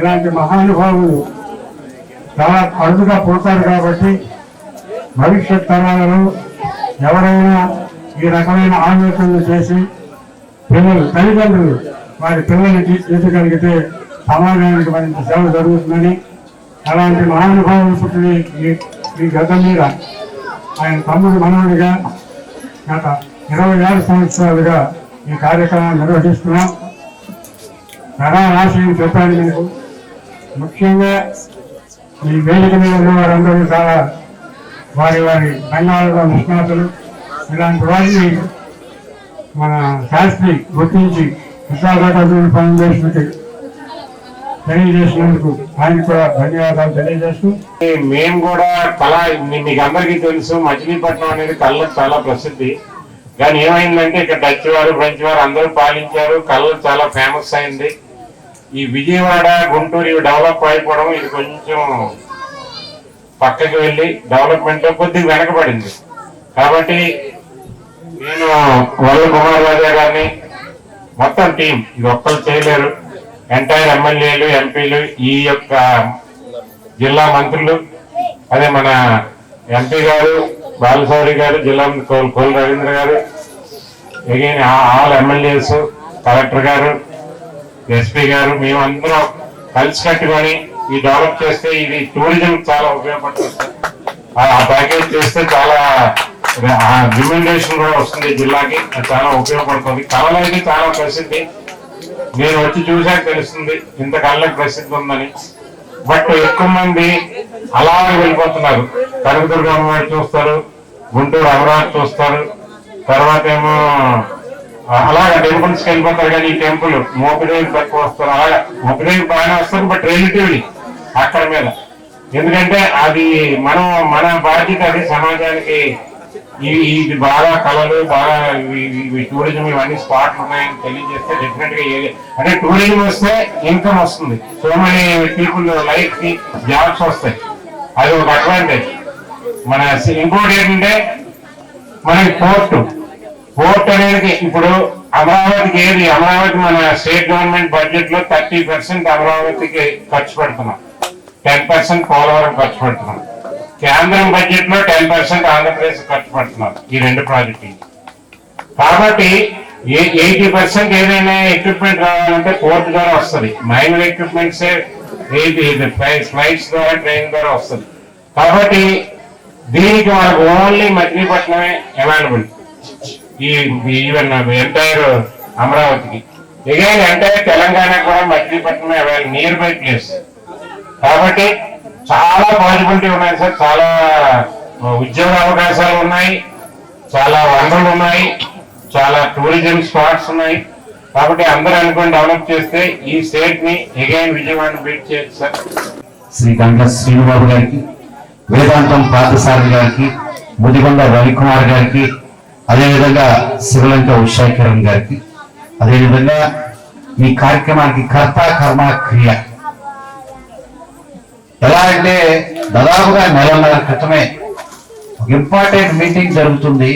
ఇలాంటి మహానుభావులు చాలా అరుదుగా పోతారు కాబట్టి భవిష్యత్ తరాలలో ఎవరైనా ఈ రకమైన ఆలోచనలు చేసి పిల్లలు తల్లిదండ్రులు వారి పిల్లల్ని తీర్చగలిగితే సమాజానికి మరింత సేవ జరుగుతుందని అలాంటి మహానుభావులు పుట్టిన ఈ ఈ గత మీద ఆయన తమ్ముడు మనవుడిగా గత ఇరవై ఆరు సంవత్సరాలుగా ఈ కార్యక్రమాన్ని నిర్వహిస్తున్నాం. ప్రధాన ఆశయం చెప్పాను మీకు. ముఖ్యంగా ఈ వేదిక మీద ఉన్న వారందరూ చాలా వారి వారి రంగాలలో నిష్ణాతులు ఇలాంటి వారిని మన శాస్త్రి గుర్తించి విశాఖ చేసినట్టు తెలియజేసినందుకు ఆయనకు కూడా ధన్యవాదాలు తెలియజేస్తూ. మేము కూడా కళ మీకు అందరికీ తెలుసు మచిలీపట్నం అనేది కళ్ళకు చాలా ప్రసిద్ధి. కానీ ఏమైందంటే ఇక్కడ డచ్ వారు ఫ్రెంచ్ వారు అందరూ పాలించారు కళ్ళు చాలా ఫేమస్ అయింది. ఈ విజయవాడ గుంటూరు డెవలప్ అయిపోవడం ఇది కొంచెం పక్కకి వెళ్ళి డెవలప్మెంట్ కొద్దిగా వెనకబడింది. కాబట్టి నేను వల్ల కుమార్ రాజా గారిని మొత్తం టీం ఇది ఒక్కరు చేయలేరు. ఎంటైర్ ఎమ్మెల్యేలు ఎంపీలు ఈ యొక్క జిల్లా మంత్రులు అదే మన ఎంపీ గారు బాలసౌరి గారు జిల్లా coal coal Ravindra garu again all MLAs collector garu SP garu మేమందరం కలిసి కట్టుకొని ఈ డెవలప్ చేస్తే ఇది టూరిజం చాలా ఉపయోగపడుతుంది. ఆ ప్యాకేజ్ చేస్తే చాలా రికమెండేషన్ కూడా వస్తుంది జిల్లాకి. అది చాలా ఉపయోగపడుతుంది. కళలు అయితే చాలా ప్రసిద్ధి. నేను వచ్చి చూశాక తెలుస్తుంది ఇంత కళ్ళకి ప్రసిద్ధి ఉందని. బట్ ఎక్కువ మంది అలాగే వెళ్ళిపోతున్నారు. కనకదుర్గ అమ్మవారి చూస్తారు గుంటూరు అమరావతి చూస్తారు. తర్వాత ఏమో అలాగే టెంపుల్స్కి వెళ్ళిపోతారు కానీ ఈ టెంపుల్ మోపిదేవి తక్కువ వస్తారు అలాగే మోపిదేవి బాగానే వస్తారు బట్ రిలేటివ్లీ అక్కడ మీద. ఎందుకంటే అది మనం మన బాధ్యత అది సమాజానికి ఇది బాగా కళలు బాగా ఇవి- టూరిజం ఇవన్నీ స్పాట్లు ఉన్నాయని తెలియజేస్తే డెఫినెట్గా అంటే టూరిజం వస్తే ఇన్కమ్ వస్తుంది. సో మెనీ పీపుల్ లైఫ్కి జాబ్స్ వస్తాయి. అది ఒక అడ్వాంటేజ్ మన ఇంకోటి ఏంటంటే మనకి పోర్టు పోర్ట్ అనేది ఇప్పుడు అమరావతికి ఏది? అమరావతి మన స్టేట్ గవర్నమెంట్ బడ్జెట్లో థర్టీ పర్సెంట్ అమరావతికి ఖర్చు పెడుతున్నాం. టెన్ పర్సెంట్ పోలవరం ఖర్చు పెడుతున్నాం. కేంద్రం బడ్జెట్లో టెన్ పర్సెంట్ ఆంధ్రప్రదేశ్ ఖర్చు పెడుతున్నారు ఈ రెండు ప్రాజెక్టులు. కాబట్టి ఎయిటీ పర్సెంట్ ఏదైనా ఎక్విప్మెంట్ రావాలంటే పోర్ట్ ద్వారా వస్తుంది. మైనర్ ఎక్విప్మెంట్స్ ఏది? ఫ్లైట్స్ ద్వారా ట్రైన్ ద్వారా వస్తుంది. కాబట్టి దీనికి మనకు ఓన్లీ మచిలీపట్నమే అవైలబుల్ ఈ ఈవెన్ ఎంటైర్ అమరావతికి. ఎగైన్ ఎంటైర్ తెలంగాణ కూడా Machilipatnam available near by place కాబట్టి చాలా పాజిబిలిటీ ఉన్నాయి సార్. చాలా ఉద్యోగ అవకాశాలు ఉన్నాయి. చాలా వనరులు ఉన్నాయి. చాలా టూరిజం స్పాట్స్ ఉన్నాయి. కాబట్టి అందరూ అనుకుని డెవలప్ చేస్తే ఈ స్టేట్ని ఎగైన్ విజయవాడ బీట్ చేయొచ్చు సార్. శ్రీ గంట శ్రీనిబాబు గారికి వేదాంతం పార్థసారథి గారికి ముదిగొండ రవికుమార్ గారికి అదేవిధంగా శివలంక ఉషాకిరణ్ గారికి అదేవిధంగా ఈ కార్యక్రమానికి కర్త కర్మ క్రియ. ఎలా అంటే దాదాపుగా నెలన్నర క్రితమే ఒక ఇంపార్టెంట్ మీటింగ్ జరుగుతుంది.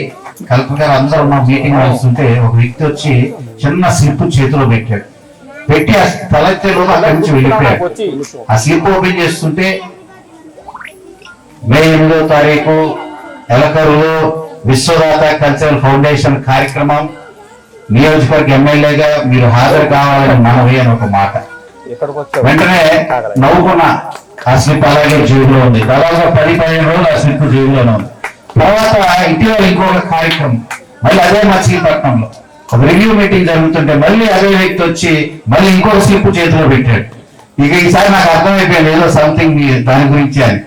కల్పకారు అందరూ ఉన్న మీటింగ్ నడుస్తుంటే ఒక వ్యక్తి వచ్చి చిన్న స్లిప్ చేతిలో పెట్టాడు. పెట్టి ఆ తలెత్తేలో అక్కడి నుంచి వెళ్ళిపోయాడు. ఆ స్లిప్ ఓపెన్ చేస్తుంటే మే ఎనిమిదో తారీఖు ఎలకరులో విశ్వదాత కల్చరల్ ఫౌండేషన్ కార్యక్రమం నియోజకవర్గ ఎమ్మెల్యేగా మీరు హాజరు కావాలని మనవి అని ఒక మాట. వెంటనే నవ్వుకున్న ఆ స్లిప్ అలాగే జేబులో ఉంది. దాదాపుగా పది పదిహేను రోజులు ఆ స్లిప్ జేబులోనే ఉంది. తర్వాత ఇటీవల ఇంకొక కార్యక్రమం మళ్ళీ అదే మచిలీపట్నంలో. ఒక రివ్యూ మీటింగ్ జరుగుతుంటే మళ్ళీ అదే వ్యక్తి వచ్చి మళ్ళీ ఇంకొక స్లిప్ చేతిలో పెట్టాడు. ఇక ఈసారి నాకు అర్థమైపోయింది ఏదో సంథింగ్ దాని గురించి అని.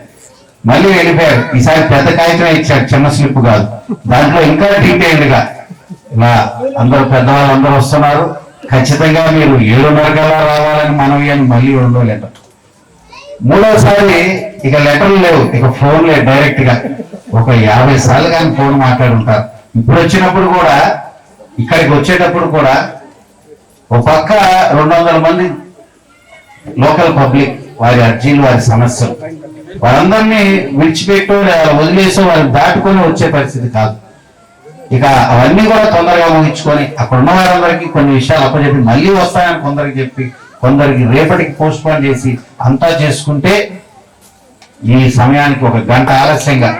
మళ్ళీ వెళ్ళిపోయాడు. ఈసారి పెద్ద కాగితమే ఇచ్చాడు చిన్న స్లిప్ కాదు. దాంట్లో ఇంకా డీటెయిల్డ్గా ఇలా అందరూ పెద్దవాళ్ళు అందరూ వస్తున్నారు. ఖచ్చితంగా మీరు ఏడున్నర కల్లా రావాలని మనవి అని మళ్ళీ రెండో లెటర్ మూడోసారి ఇక లెటర్లు లేవు ఇక ఫోన్ లేవు డైరెక్ట్గా. ఒక యాభై సార్లు కానీ ఫోన్ మాట్లాడుంటారు. ఇప్పుడు వచ్చినప్పుడు కూడా ఇక్కడికి వచ్చేటప్పుడు కూడా ఒక పక్క రెండు వందల మంది లోకల్ పబ్లిక్ వారి అర్జీలు వారి సమస్యలు. వారందరినీ విడిచిపెట్టో వదిలేసో వాళ్ళు దాటుకొని వచ్చే పరిస్థితి కాదు. ఇక అవన్నీ కూడా తొందరగా ముగించుకొని అక్కడ ఉన్న వారందరికీ కొన్ని విషయాలు అప్పచెప్పి మళ్ళీ వస్తాయని కొందరికి చెప్పి కొందరికి రేపటికి పోస్ట్ పోన్ చేసి అంతా చేసుకుంటే ఈ సమయానికి ఒక గంట ఆలస్యంగా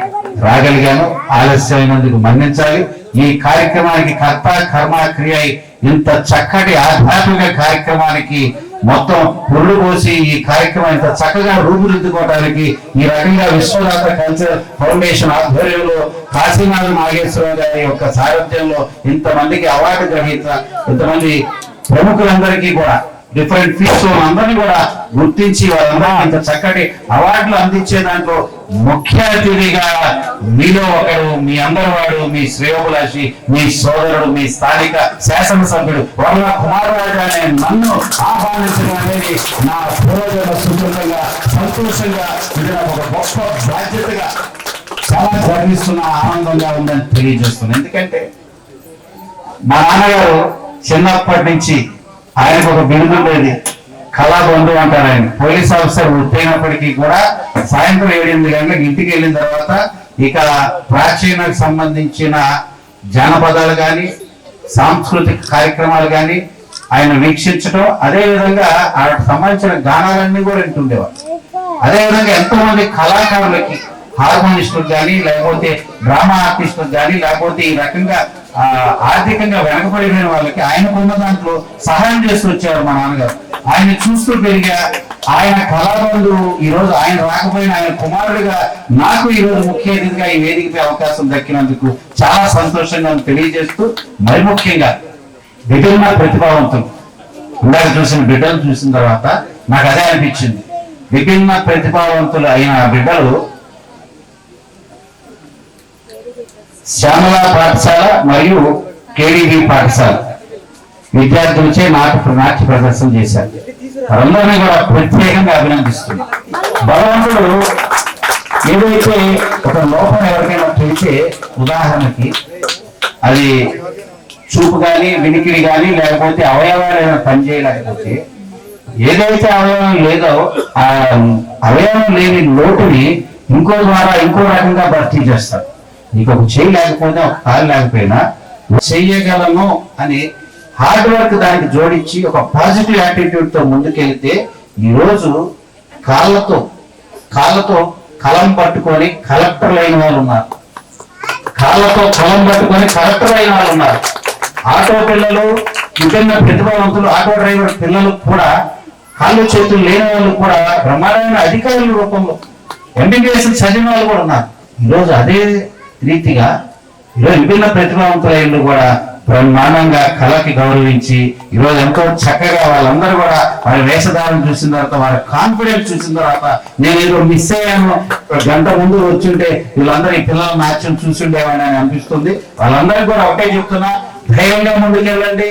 రాగలిగాను. ఆలస్యమైనందుకు మన్నించాలి. ఈ కార్యక్రమానికి కర్త కర్మ క్రియ అయి ఇంత చక్కటి ఆధ్యాత్మిక కార్యక్రమానికి మొత్తం పురుడు పోసి ఈ కార్యక్రమం ఇంత చక్కగా రూపుదిద్దుకోవడానికి ఈ రకంగా విశ్వనాథ కల్చర్ ఫౌండేషన్ ఆధ్వర్యంలో కాశీనాథ నాగేశ్వరరావు గారి యొక్క సారథ్యంలో ఇంతమందికి అవార్డు గ్రహీత ఇంతమంది ప్రముఖులందరికీ కూడా డిఫరెంట్ ఫీల్డ్స్ అందరినీ కూడా గుర్తించి వాళ్ళందరూ ఇంత చక్కటి అవార్డులు అందించే దాంట్లో ముఖ్య అతిథిగా మీలో ఒకడు మీ అందరి వాడు మీ శ్రేయోభిలాషి మీ సోదరుడు మీ స్థానిక శాసనసభ్యుడు వరల కుమారరాజు అనే నన్ను ఆహ్వానించడం అనేది నా పూర్వజన సుకృతంగా సంతోషంగా ఇది నాకు ఒక గొప్ప బాధ్యతగా చాలా గర్విస్తున్న ఆనందంగా ఉందని తెలియజేస్తున్నాను. ఎందుకంటే మా నాన్నగారు చిన్నప్పటి నుంచి ఆయనకు ఒక బిరుదు ఉండేది. కళాబంధు అంటారు ఆయన. పోలీస్ ఆఫీసర్ వృత్తి కూడా సాయంత్రం ఏడు ఎనిమిది గంటలకు ఇంటికి వెళ్ళిన తర్వాత ఇక ప్రాచీనకు సంబంధించిన జానపదాలు కానీ సాంస్కృతిక కార్యక్రమాలు కానీ ఆయన వీక్షించడం అదే విధంగా ఆయనకు సంబంధించిన గానాలన్నీ కూడా వింటుండేవారు. అదే విధంగా కళాకారులకి హార్మోనిస్టులు కానీ లేకపోతే డ్రామా ఆర్టిస్టులు కానీ లేకపోతే ఈ రకంగా ఆర్థికంగా వెనకబడిన వాళ్ళకి ఆయనకున్న దాంట్లో సహాయం చేస్తూ వచ్చారు మా నాన్నగారు. ఆయన చూస్తూ పెరిగా ఆయన కళాబంధు ఈ రోజు ఆయన రాకపోయినా ఆయన కుమారుడిగా నాకు ఈ రోజు ముఖ్య అతిథిగా ఈ వేదికపై అవకాశం దక్కినందుకు చాలా సంతోషంగా తెలియజేస్తూ మరి ముఖ్యంగా విభిన్న ప్రతిభావంతులు. ఇందాక చూసిన బిడ్డలు చూసిన తర్వాత నాకు అదే అనిపించింది. విభిన్న ప్రతిభావంతులు అయిన బిడ్డలు శ్యామల పాఠశాల మరియు కేడీబీ పాఠశాల. విద్యార్థులచే నాట్య నాట్య ప్రదర్శన చేశారు. వారందరినీ కూడా ప్రత్యేకంగా అభినందిస్తున్నా. భగవంతుడు ఏదైతే ఒక లోపం ఎవరికైనా తెలిస్తే ఉదాహరణకి అది చూపు కానీ వినికిడి కానీ లేకపోతే అవయవాలు ఏమైనా పనిచేయలేకపోతే ఏదైతే అవయవం లేదో ఆ అవయవం లేని లోటుని ఇంకో ద్వారా ఇంకో రకంగా భర్తీ చేస్తారు. నీకు ఒక చెయ్యి లేకపోతే ఒక కాలు లేకపోయినా చెయ్యగలను అని హార్డ్ వర్క్ దానికి జోడించి ఒక పాజిటివ్ యాటిట్యూడ్తో ముందుకెళ్తే ఈరోజు రోజు కాళ్ళతో కాళ్ళతో కలం పట్టుకొని కలెక్టర్లు అయిన వాళ్ళు ఉన్నారు. కాళ్ళతో కలం పట్టుకొని కలెక్టర్ అయిన వాళ్ళు ఉన్నారు. ఆటో పిల్లలు ముఖ్యంగా ప్రతిభావంతులు ఆటో డ్రైవర్ పిల్లలు కూడా కాళ్ళు చేతులు లేని వాళ్ళు కూడా బ్రహ్మాండమైన అధికారుల రూపంలో ఎంబీబీఎస్ చదివిన వాళ్ళు కూడా ఉన్నారు. ఈరోజు అదే రీతిగా ఈరోజు విభిన్న ప్రతిభావంతులు కూడా బ్రహ్మాండంగా కళకి గౌరవించి ఈరోజు ఎంతో చక్కగా వాళ్ళందరూ కూడా వారి వేషధారణ చూసిన తర్వాత వారి కాన్ఫిడెన్స్ చూసిన తర్వాత నేను ఏదో మిస్ అయ్యాను. గంట ముందు వచ్చుంటే వీళ్ళందరూ ఈ పిల్లల నాట్యం చూసుండేవాడిని అని అనిపిస్తుంది. వాళ్ళందరికీ కూడా ఒకటే చెప్తున్నా ధైర్యంగా ముందుకెళ్ళండి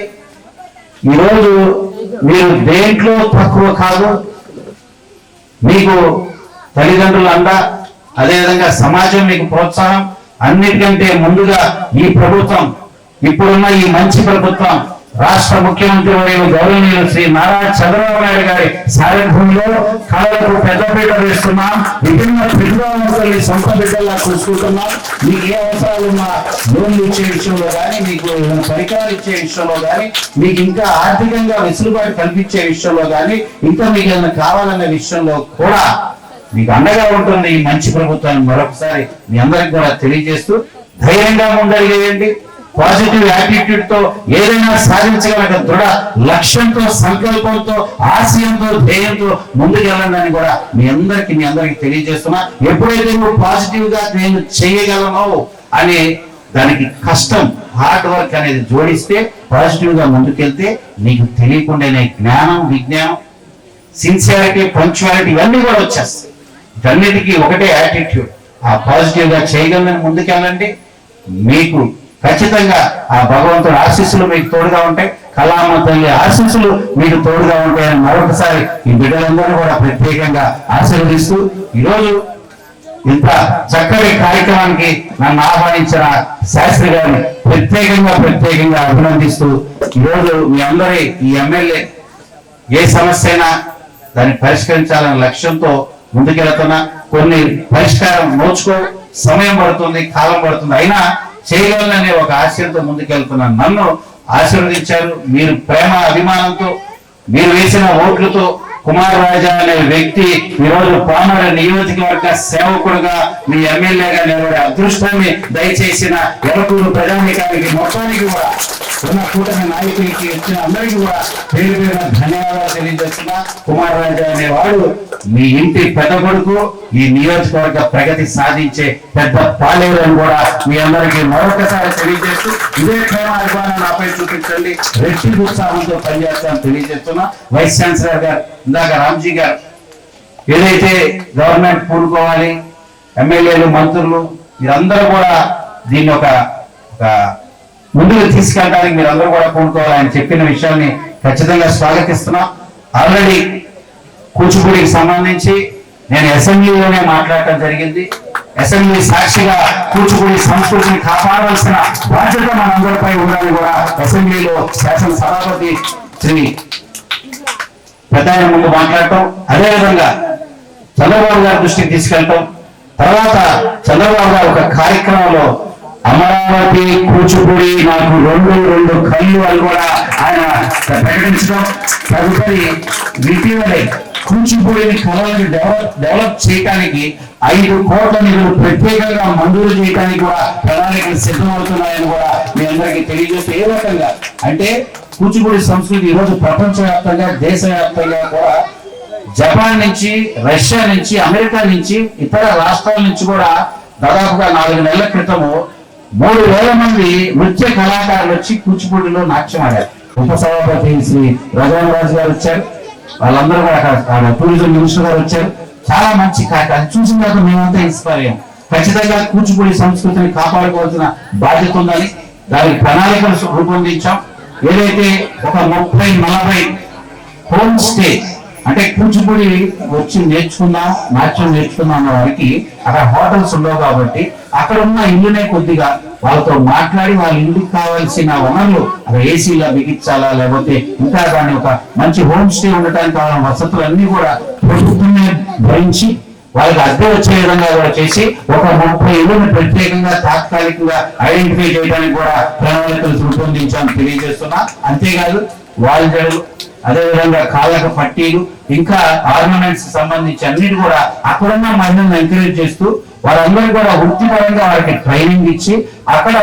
ఈరోజు మీరు దేంట్లో తక్కువ కాదు మీకు తల్లిదండ్రులు అండ అదేవిధంగా సమాజం మీకు ప్రోత్సాహం అన్నిటికంటే ముందుగా ఈ ప్రభుత్వం ఇప్పుడున్న ఈ మంచి ప్రభుత్వం రాష్ట్ర ముఖ్యమంత్రి గౌరవనీయులు శ్రీ నారా చంద్రబాబు నాయుడు గారి సారథ్యంలో కళలకు పెద్దపీట వేస్తున్నాం. విభిన్న ప్రతిభావంతుల్ని సొంత బిడ్డలా చూసుకుంటున్నాం. మీకు ఏ అవసరాలు ఉన్నా లోన్లు ఇచ్చే విషయంలో కానీ మీకు పరికరాలు ఇచ్చే విషయంలో కానీ మీకు ఇంకా ఆర్థికంగా వెసులుబాటు కల్పించే విషయంలో కానీ ఇంకా మీకు ఏమైనా కావాలనే విషయంలో కూడా మీకు అండగా ఉంటుంది ఈ మంచి ప్రభుత్వాన్ని మరొకసారి మీ అందరికి కూడా తెలియజేస్తూ ధైర్యంగా ముందడిగేయండి. పాజిటివ్ యాటిట్యూడ్తో ఏదైనా సాధించగల దృఢ లక్ష్యంతో సంకల్పంతో ఆశయంతో ధ్యేయంతో ముందుకెళ్ళండి కూడా మీ అందరికి మీ అందరికి తెలియజేస్తున్నా. ఎప్పుడైతే నువ్వు పాజిటివ్గా నేను చేయగలను అనే దానికి కష్టం హార్డ్ వర్క్ అనేది జోడిస్తే పాజిటివ్గా ముందుకెళ్తే నీకు తెలియకుండానే జ్ఞానం విజ్ఞానం సిన్సియారిటీ పంక్చువాలిటీ ఇవన్నీ కూడా వచ్చేస్తాయి. వీటన్నిటికీ ఒకటే యాటిట్యూడ్ ఆ పాజిటివ్గా చేయగలని ముందుకెళ్ళండి మీకు ఖచ్చితంగా ఆ భగవంతుడి ఆశీస్సులు మీకు తోడుగా ఉంటాయి. కళామ తల్లి ఆశీస్సులు మీకు తోడుగా ఉంటాయని మరొకసారి ఈ బిడ్డలందరూ కూడా ప్రత్యేకంగా ఆశీర్వదిస్తూ ఈరోజు ఇంత చక్కటి కార్యక్రమానికి నన్ను ఆహ్వానించిన శాస్త్రి గారిని ప్రత్యేకంగా ప్రత్యేకంగా అభినందిస్తూ ఈరోజు మీ అందరి ఈ ఎమ్మెల్యే ఏ సమస్య అయినా దాన్ని పరిష్కరించాలనే లక్ష్యంతో ముందుకెళ్తున్నా. కొన్ని పరిష్కారం నోచుకో. సమయం పడుతుంది కాలం పడుతుంది. అయినా చేయగలననే ఒక ఆశయంతో ముందుకెళ్తున్న. నన్ను ఆశీర్వదించారు. మీరు ప్రేమ అభిమానంతో మీరు వేసిన ఓట్లతో కుమార్ రాజా అనే వ్యక్తి ఈరోజు పామర నియోజకవర్గ సేవకుడుగా మీ ఎమ్మెల్యేగా నిలబడే అదృష్టాన్ని దయచేసిన ఎలకూరు ప్రజానికానికి మొత్తానికి కూడా ఉన్న కూటమి నాయకులకి ఇచ్చిన అందరికీ కూడా పేరు పేరు ధన్యవాదాలు తెలియజేస్తున్న. కుమార్ రాజా అనేవాడు మీ ఇంటి పెద్ద కొడుకు ఈ నియోజకవర్గ ప్రగతి సాధించే పెద్ద పాలేరు అని కూడా మీ అందరికీ మరొకసారి తెలియజేస్తూ ఇదే ప్రేమ అభిమానం నాపై చూపించండి. రెట్టి ఉత్సాహంతో పనిచేస్తామని తెలియజేస్తున్నా. వైస్ ఛాన్సలర్ గారు ఇందాక రామ్జీ గారు ఏదైతే గవర్నమెంట్ పూనుకోవాలి ఎమ్మెల్యేలు మంత్రులు మీరందరూ కూడా దీన్ని ఒక ఒక ముందుకు తీసుకెళ్ళడానికి మీరందరూ కూడా పూనుకోవాలి ఆయన చెప్పిన విషయాన్ని ఖచ్చితంగా స్వాగతిస్తున్నాం. ఆల్రెడీ కూచిపూడికి సంబంధించి నేను అసెంబ్లీలోనే మాట్లాడటం జరిగింది. అసెంబ్లీ సాక్షిగా కూచిపూడి సంస్కృతిని కాపాడాల్సిన బాధ్యత మనందరిపై ఉందని కూడా అసెంబ్లీలో శాసన సభాపతి శ్రీ పెద్ద ఆయన ముందు మాట్లాడటం అదేవిధంగా చంద్రబాబు గారి దృష్టికి తీసుకెళ్ళటం తర్వాత చంద్రబాబు గారు ఒక కార్యక్రమంలో అమరావతి కూచిపూడి నాకు రెండు రెండు కళ్ళు అని కూడా ఆయన ప్రకటించడం తదుపరి ఇటీవలే కూచిపూడిని కళలను డెవలప్ డెవలప్ చేయడానికి ఐదు కోట్ల నిధులు ప్రత్యేకంగా మంజూరు చేయడానికి కూడా ప్రణాళికలు సిద్ధమవుతున్నాయని కూడా మీ అందరికీ తెలియజేస్తే ఏ రకంగా అంటే కూచిపూడి సంస్కృతి ఈరోజు ప్రపంచవ్యాప్తంగా దేశవ్యాప్తంగా కూడా జపాన్ నుంచి రష్యా నుంచి అమెరికా నుంచి ఇతర రాష్ట్రాల నుంచి కూడా దాదాపుగా నాలుగు నెలల క్రితము మూడు వేల మంది నృత్య కళాకారులు వచ్చి కూచిపూడిలో నాట్యం ఆడారు. ఉపసభాపతి శ్రీ రఘువన్ రాజు గారు వచ్చారు. వాళ్ళందరూ కూడా అక్కడ అక్కడ టూరిజం మినిస్టర్ గారు వచ్చారు. చాలా మంచి కార్యక్రమం చూసిన తర్వాత మేమంతా ఇన్స్పైర్ అయ్యాం. ఖచ్చితంగా కూచిపూడి సంస్కృతిని కాపాడుకోవాల్సిన బాధ్యత ఉందని దానికి ప్రణాళికలు రూపొందించాం. ఏదైతే ఒక ముప్పై నలభై హోమ్ స్టే అంటే కూచిపూడి వచ్చి నేర్చుకున్నా నాట్యం నేర్చుకున్నా అన్న వారికి అక్కడ హోటల్స్ ఉండవు కాబట్టి అక్కడ ఉన్న ఇల్లునే కొద్దిగా వాళ్ళతో మాట్లాడి వాళ్ళ ఇంటికి కావాల్సిన వనరులు అక్కడ ఏసీలా బిగించాలా లేకపోతే ఇంకా దాని ఒక మంచి హోమ్ స్టే ఉండటానికి కావాలని వసతులన్నీ కూడా ప్రభుత్వమే భరించి వాళ్ళకి అర్థం వచ్చే విధంగా కూడా చేసి ఒక ముప్పై ఇళ్ళను ప్రత్యేకంగా తాత్కాలికంగా ఐడెంటిఫై చేయడానికి కూడా ప్రణాళికలు రూపొందించామని తెలియజేస్తున్నా. అంతేకాదు వాల్ అదేవిధంగా కాళ్ళకు పట్టీలు ఇంకా ఆర్నమెంట్స్ సంబంధించి అన్నిటి కూడా అక్కడున్న మహిళలను ఎంకరేజ్ చేస్తూ వారందరూ కూడా వృత్తిపరంగా వారికి ట్రైనింగ్ ఇచ్చి అక్కడ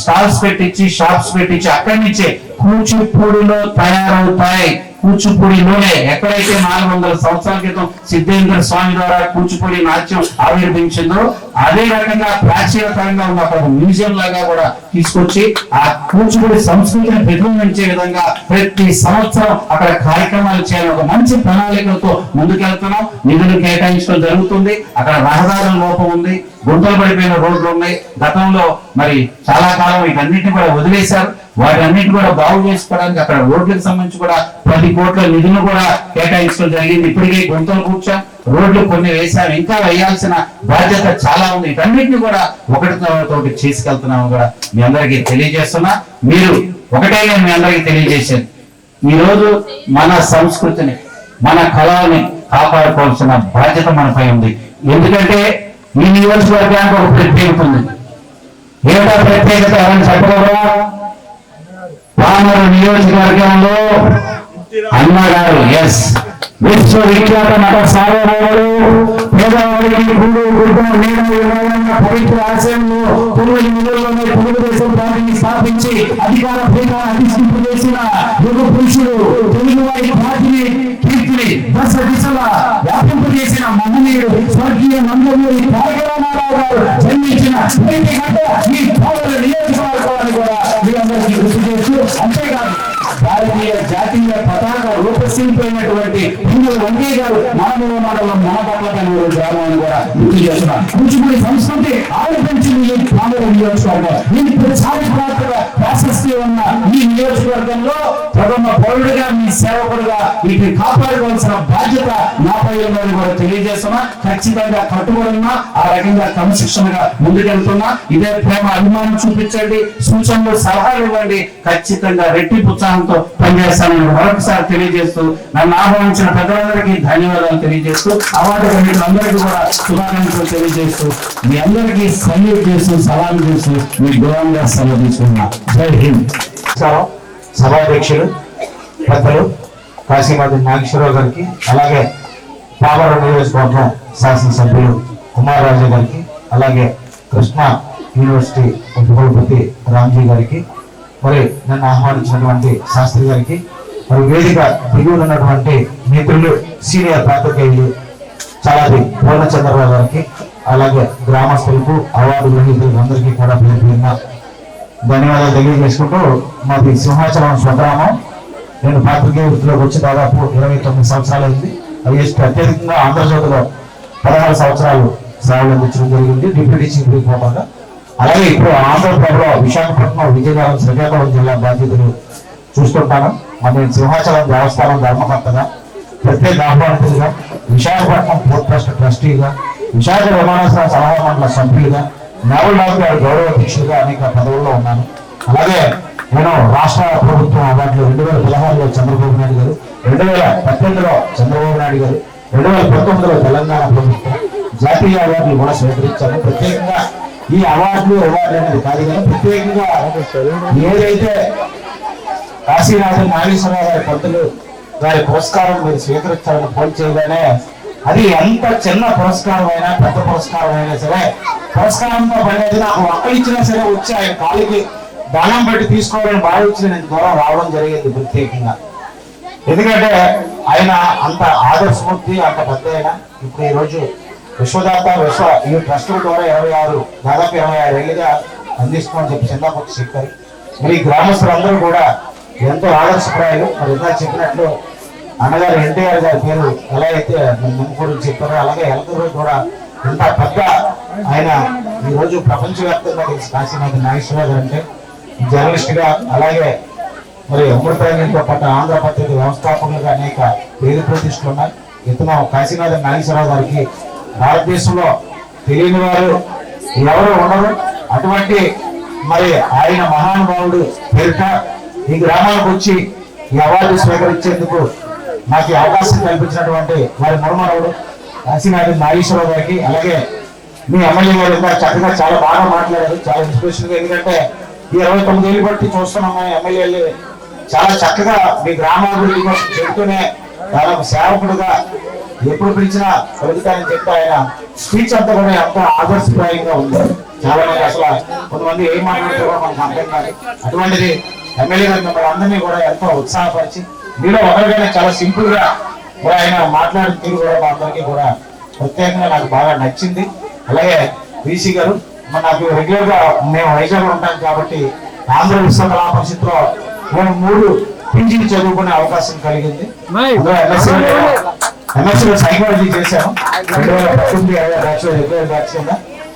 స్టాల్స్ పెట్టించి షాప్స్ పెట్టించి అక్కడి నుంచే కూచిపూడిలో తయారవుతాయి. కూచిపూడి నూనె ఎక్కడైతే నాలుగు వందల సంవత్సరాల క్రితం సిద్ధేంద్ర స్వామి ద్వారా కూచిపూడి నాట్యం ఆవిర్భించిందో అదే రకంగా ప్రాచీనతరంగా ఉన్న ఒక మ్యూజియం లాగా కూడా తీసుకొచ్చి ఆ కూచిపూడి సంస్కృతిని ప్రతిబింబించే విధంగా ప్రతి సంవత్సరం అక్కడ కార్యక్రమాలు చేయాలని ఒక మంచి ప్రణాళికలతో ముందుకెళ్తున్నాం. నిధులు కేటాయించడం జరుగుతుంది. అక్కడ రహదారుల లోపం ఉంది. గుంతలు పడిపోయిన రోడ్లు ఉన్నాయి. గతంలో మరి చాలా కాలం వీటన్నిటిని కూడా వదిలేశారు. వాటన్నిటి కూడా బాగు చేసుకోవడానికి అక్కడ రోడ్లకు సంబంధించి కూడా పది కోట్ల నిధులు కూడా కేటాయించడం జరిగింది. ఇప్పటికే గుంతలు కూర్చాం. రోడ్లు కొన్ని వేశాం ఇంకా వేయాల్సిన బాధ్యత చాలా ఉంది. వీటన్నిటిని కూడా ఒకటితో చేసుకెళ్తున్నాము కూడా మీ అందరికీ తెలియజేస్తున్నా. మీరు ఒకటే నేను మీ అందరికీ తెలియజేసేది. ఈ రోజు మన సంస్కృతిని మన కళని కాపాడుకోవాల్సిన బాధ్యత మనపై ఉంది. ఎందుకంటే ఈ నియోజకవర్గానికి ఒక ప్రత్యేకత ఉంది. ఏమిటా ప్రత్యేకత? ఎవరైనా చెప్పగలరా? పామరు నియోజకవర్గంలో అన్నగారు ఎస్ విశ్వవిఖ్యాత నట సార్వభౌముడు పేదవారికి గుండు గుడ్డ నీడ ఇవ్వాలన్న పవిత్ర ఆశయంలో తొమ్మిది నెలల్లోనే తెలుగుదేశం పార్టీని స్థాపించి అధికార పీఠాన్ని అధిష్టింపు చేసిన యుగ పురుషుడు తెలుగువారి పార్టీని కీర్తిని దశ దిశల వ్యాపింపు చేసిన మహనీయుడు స్వర్గీయ నందమూరి తారక రామారావు గారు జన్మించిన నేటి గడ్డ ఈ పౌరుల నియోజకవర్గాన్ని కూడా మీరందరికీ గుర్తు చేస్తూ అంతేకాదు భారతీయ జాతీయ పతాక రూపశిల్పైనటువంటి హిందూ వెంకయ్య గారు మానవ మండలం మనపట్ల గ్రామాన్ని కూడా గుర్తు చేస్తున్నారు కూచిపూడి సంస్కృతి ఆవిర్భించింది ఈ పామర నియోజకవర్గం. ఇది చారిత్రాత్మక ప్రాశస్తి ఉన్న ఈ నియోజకవర్గంలో ప్రథమ పౌరుడిగా మీ సేవకుడుగా వీటిని కాపాడుకోవాల్సిన బాధ్యత నాపై ఉందని కూడా తెలియజేస్తున్నా. ఖచ్చితంగా కట్టుబడున్నా ఆ రకంగా క్రమశిక్షణగా ముందుకెళ్తున్నా. ఇదే ప్రేమ అభిమానం చూపించండి. సూచనలు సలహాలు ఇవ్వండి. ఖచ్చితంగా రెట్టి ఉత్సాహంతో పనిచేస్తానని మరొకసారి తెలియజేస్తూ నన్ను ఆహ్వానించిన పెద్దలందరికీ ధన్యవాదాలు తెలియజేస్తూ అవార్డు అందరికీ కూడా శుభాకాంక్షలు తెలియజేస్తూ మీ అందరికీ సల్యూట్ చేస్తూ సలాం చేస్తూ మీ గౌరవంగా సెలవు తీసుకున్నా జై హింద్. సభాధ్యక్షులు పెద్దలు కాశీమాధి నాగేశ్వరరావు గారికి అలాగే పామర నియోజకవర్గం శాసనసభ్యులు కుమార్ రాజు గారికి అలాగే కృష్ణా యూనివర్సిటీ ఉపకులపతి రామ్జీ గారికి మరి నన్ను ఆహ్వానించినటువంటి శాస్త్రి గారికి మరి వేదిక దిగువన ఉన్నటువంటి మిత్రులు సీనియర్ పాత్రికేయులు చాలాది పూర్ణచంద్రరావు గారికి అలాగే గ్రామస్తులకు అవార్డు గ్రహీతులకు అందరికీ కూడా పేరు పేరున ధన్యవాదాలు తెలియజేసుకుంటూ మాది సింహాచలం స్వగ్రామం. నేను పాత్రికేయ వృత్తిలోకి వచ్చి దాదాపు ఇరవై తొమ్మిది సంవత్సరాలు అయింది. అది అత్యధికంగా ఆంధ్రజ్యోతిలో పదహారు సంవత్సరాలు సేవలు అందించడం జరిగింది. డిప్యూటీ చీఫ్ రిపోర్టర్గా అలాగే ఇప్పుడు ఆంధ్రప్రదేశ్లో విశాఖపట్నం విజయనగరం శ్రీకాకుళం జిల్లా బాధ్యతలు చూస్తుంటాను. మరి నేను సింహాచలం దేవస్థానం ధర్మకర్తగా ప్రత్యేక ఆహ్వానితులుగా విశాఖపట్నం పోర్ట్ ట్రస్ట్ ట్రస్టీగా విశాఖ విమానాశ్రయ సలహా మండల సభ్యులుగా నేవల్ డాక్టర్ గౌరవ అధ్యక్షులుగా అనేక పదవుల్లో ఉన్నాను. అలాగే నేను రాష్ట్ర ప్రభుత్వం అవార్డులు రెండు వేల పదహారులో చంద్రబాబు నాయుడు గారు రెండు వేల పద్దెనిమిదిలో చంద్రబాబు నాయుడు గారు రెండు వేల పంతొమ్మిదిలో తెలంగాణ ప్రభుత్వం జాతీయ అవార్డులు కూడా స్వీకరించాను ప్రత్యేకంగా ఈ అవార్డులు అవార్డులు అనేది కాదు కానీ ప్రత్యేకంగా ఏదైతే కాశీనాథన్ నాగేశ్వరరావు గారి పంతులు గారి పురస్కారం మీరు స్వీకరించాలని ఫోన్ చేయగానే అది ఎంత చిన్న పురస్కారం అయినా పెద్ద పురస్కారం అయినా సరే పురస్కారంతో పడేది నాకు ఒక్కలు సరే వచ్చి ఆయన కాలికి దానం పెట్టి తీసుకోవాలని భావించి నేను దూరం రావడం జరిగింది ప్రత్యేకంగా. ఎందుకంటే ఆయన అంత ఆదర్శమూర్తి అంత పెద్ద ఆయన. ఇప్పుడు ఈ రోజు విశ్వదాత విశ్వ ఈ ట్రస్టుల ద్వారా ఇరవై ఆరు దాదాపు ఇరవై ఆరు ఏళ్ళుగా అందిస్తామని చెప్పి చందాపక్షి చెప్పారు మరి గ్రామస్తులందరూ కూడా ఎంతో ఆదర్శప్రాయాలు. మరి ఇందాక చెప్పినట్లు అన్నగారు ఎన్టీఆర్ గారి పేరు ఎలా అయితే నమ్ముకోవడం చెప్పారో అలాగే ఎలకూరు కూడా ఇంత పెద్ద ఆయన ఈరోజు ప్రపంచవ్యాప్తంగా తెలిసి కాశీనాథ్ నాగేశ్వరరావు గారు అంటే జర్నలిస్ట్గా అలాగే మరి అమృతాంగితో పాటు ఆంధ్ర పత్రిక వ్యవస్థాపకులుగా అనేక పేరు ప్రతిష్టలు ఉన్నాయి ఇతను కాశీనాథ్ నాగేశ్వరరావు గారికి భారతదేశంలో తెలియని వారు ఎవరు ఉండరు. అటువంటి మరి ఆయన మహానుభావుడు పేరిట ఈ గ్రామానికి వచ్చి ఈ అవార్డు స్వీకరించేందుకు నాకు అవకాశం కల్పించినటువంటి వారి మరుమరవుడు కాశీనాథ నాగేశ్వరరావు గారికి అలాగే మీ ఎమ్మెల్యే గారు ఇంకా చక్కగా చాలా బాగా మాట్లాడారు. చాలా ఇన్స్పిరేషన్ ఎందుకంటే ఈ ఇరవై తొమ్మిది ఏళ్ళు బట్టి చూస్తున్నాం కానీ ఎమ్మెల్యేలు. చాలా చక్కగా మీ గ్రామాభివృద్ధి కోసం చెబుతూనే దాదాపు సేవకుడుగా ఎప్పుడు పిలిచినా కలుగుతానని చెప్పి ఆయన స్పీచ్ అంతా కూడా ఎంతో ఆదర్శప్రాయంగా ఉంది. చాలా మంది అసలు కొంతమంది ఏం మాట్లాడుతారో మనకు అర్థం కాదు. అటువంటిది ఎమ్మెల్యే గారు మిమ్మల్ని అందరినీ కూడా ఎంతో ఉత్సాహపరిచి మీలో ఒకరికైనా చాలా సింపుల్గా కూడా ఆయన మాట్లాడిన తీరు కూడా మా అందరికీ కూడా ప్రత్యేకంగా నాకు బాగా నచ్చింది. అలాగే బీసీ గారు మరి నాకు రెగ్యులర్గా మేము వైజాగ్ ఉంటాం కాబట్టి ఆంధ్ర విశ్వకళా పరిషత్లో నేను మూడు పీజీలు చదువుకునే అవకాశం కలిగింది. అందులో MSc ఎంఎస్సీ సైకాలజీ చేశాను. రెండు వేల పద్దెనిమిది బ్యాచ్ రెగ్యులర్ బ్యాచ్ కింద.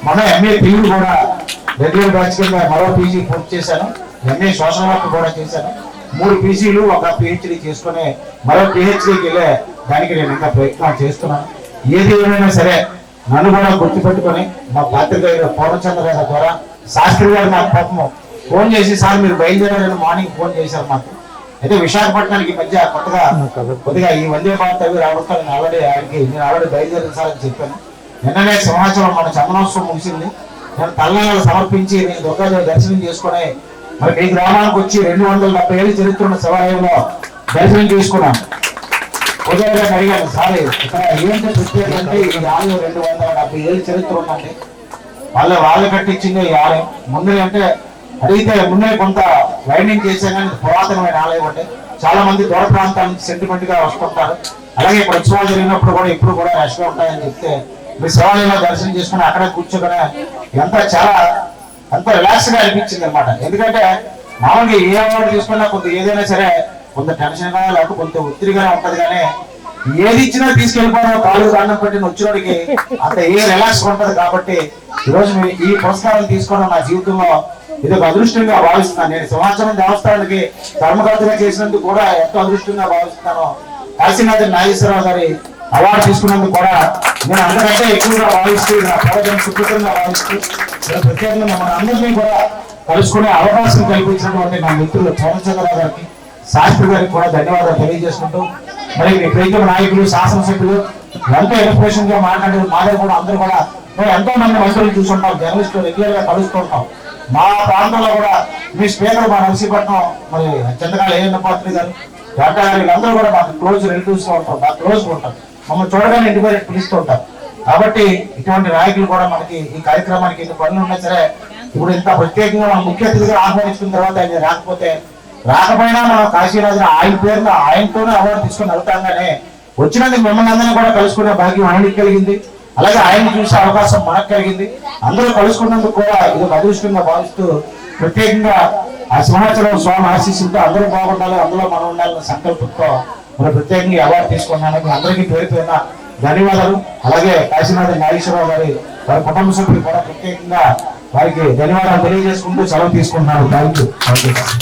మన ఎంఏ తెలుగు కూడా రెగ్యులర్ బ్యాచ్ కింద మరో పీజీ పూర్తి చేశాను. ఎంఏ సోషల్ వర్క్ కూడా చేశాను. మూడు పీజీలు ఒక పిహెచ్డి చేసుకుని మరో పిహెచ్డికి వెళ్ళే దానికి నేను ఇంకా ప్రయత్నం చేస్తున్నాను. ఏది ఏమైనా సరే నన్ను కూడా గుర్తుపెట్టుకొని మా పూర్ణచంద్ర గారి ద్వారా శాస్త్రి గారు నాకు పాపము ఫోన్ చేసి సార్ మీరు బయలుదేరాలని మార్నింగ్ ఫోన్ చేశారు మాకు. అయితే విశాఖపట్నానికి మధ్య కొత్తగా కొద్దిగా ఈ వందే భారత్ అవి రావడం నేను ఆల్రెడీ ఆయనకి నేను ఆల్రెడీ బయలుదేరిన సార్ అని చెప్పాను. నిన్ననే సింహాచలం మన చందనోత్సవం ముగిసింది. నేను తలనాలు సమర్పించి నేను దుర్గాదేవి దర్శనం చేసుకుని మరి మీ గ్రామానికి వచ్చి రెండు వందల డెబ్బై ఏళ్ళు చరిత్ర ఉన్న శివాలయంలో దర్శనం చేసుకున్నాను. ఉదయం గారిని అడిగాను సారీ ఇక్కడ ప్రత్యేకత అంటే ఈ ఆలయం రెండు వందల డెబ్బై ఏళ్ళు చరిత్ర ఉందండి. వాళ్ళ వాళ్ళు కట్టించింది ఈ ఆలయం. ముందు అంటే అడిగితే ముందే కొంత వైండింగ్ చేసే కానీ పురాతనమైన ఆలయం అంటే చాలా మంది దూర ప్రాంతాల నుంచి సెంటిమెంట్గా వస్తుంటారు. అలాగే ఇక్కడ ఉత్సవాలు జరిగినప్పుడు కూడా ఇప్పుడు కూడా రష్గా ఉంటాయని చెప్తే మీ శివాలయంలో దర్శనం చేసుకుని అక్కడే కూర్చోగానే ఎంత చాలా అంత రిలాక్స్గా అనిపించింది అనమాట ఎందుకంటే మామూలుగా ఏ అవార్డు తీసుకున్నా కొంత ఏదైనా సరే కొంత టెన్షన్గా లేకపోతే కొంత ఒత్తిడిగానే ఉంటది కానీ ఏది ఇచ్చినా తీసుకెళ్ళిపోవడం కాలు దండం పెట్టిన వచ్చినోడికి అంత ఏ రిలాక్స్ ఉంటది కాబట్టి ఈ రోజు ఈ పురస్కారం తీసుకోవడం నా జీవితంలో ఇది ఒక అదృష్టంగా భావిస్తున్నాను. నేను సింహాచలం దేవస్థానానికి ధర్మకర్తగా చేసినందుకు కూడా ఎంతో అదృష్టంగా భావిస్తున్నాను. కాశీనాథ నాగేశ్వరరావు గారి అవార్డు తీసుకున్నందుకు కూడా నేను అందరికంటే ఎక్కువగా భావిస్తూ నా ప్రజలను సుకృతంగా భావిస్తూ నేను ప్రత్యేకంగా మన అందరినీ కూడా కలుసుకునే అవకాశం కల్పించినటువంటి నా మిత్రులు చంద్రచంద్రరావు గారికి శాస్త్రి గారికి కూడా ధన్యవాదాలు తెలియజేసుకుంటూ మరి మీ ప్రీతం నాయకులు శాసనసభ్యులు ఎంతో ఇన్స్పిరేషన్గా మాట్లాడే మా కూడా అందరూ కూడా మేము ఎంతో మంది మంత్రులు చూసుకుంటాం జర్నలిస్టులు రెగ్యులర్గా కలుస్తుంటాం మా ప్రాంతంలో కూడా మీ స్పీకర్ మా నరసీపట్నం మరి చంద్రకాల ఏఎన్న పాత్రి గారు డాక్టర్ గారు అందరూ కూడా మాకు క్లోజ్ రిలేటివ్స్ ఉంటారు మాకు క్లోజ్ ఉంటారు. మమ్మల్ని చూడగానే ఇంటి పేరు పిలుస్తూ ఉంటారు. కాబట్టి ఇటువంటి నాయకులు కూడా మనకి ఈ కార్యక్రమానికి ఎన్ని పనులు ఉన్నా సరే ఇప్పుడు ఇంత ప్రత్యేకంగా మనం ముఖ్య అతిథిగా ఆహ్వానించిన తర్వాత ఆయన రాకపోతే రాకపోయినా మనం కాశీరాజు ఆయన పేరున ఆయనతోనే అవార్డు తీసుకుని వెళ్తాం కానీ వచ్చినందుకు మిమ్మల్ని అందరినీ కూడా కలుసుకునే భాగ్యం ఆయనకి కలిగింది. అలాగే ఆయన చూసే అవకాశం మనకు కలిగింది. అందరూ కలుసుకున్నందుకు కూడా ఇది ఒక అదృష్టంగా భావిస్తూ ప్రత్యేకంగా ఆ సింహాచలం స్వామి ఆశీస్సులతో అందరూ బాగుండాలి అందులో మనం ఉండాలన్న సంకల్పంతో మనం ప్రత్యేకంగా అవార్డు తీసుకున్నాను అందరికీ పేరుపైన ధన్యవాదాలు. అలాగే కాశీనాథ నాగేశ్వరరావు గారి వారి కుటుంబ సభ్యులు కూడా ప్రత్యేకంగా వారికి ధన్యవాదాలు తెలియజేసుకుంటూ సెలవు తీసుకుంటున్నాను. Thank you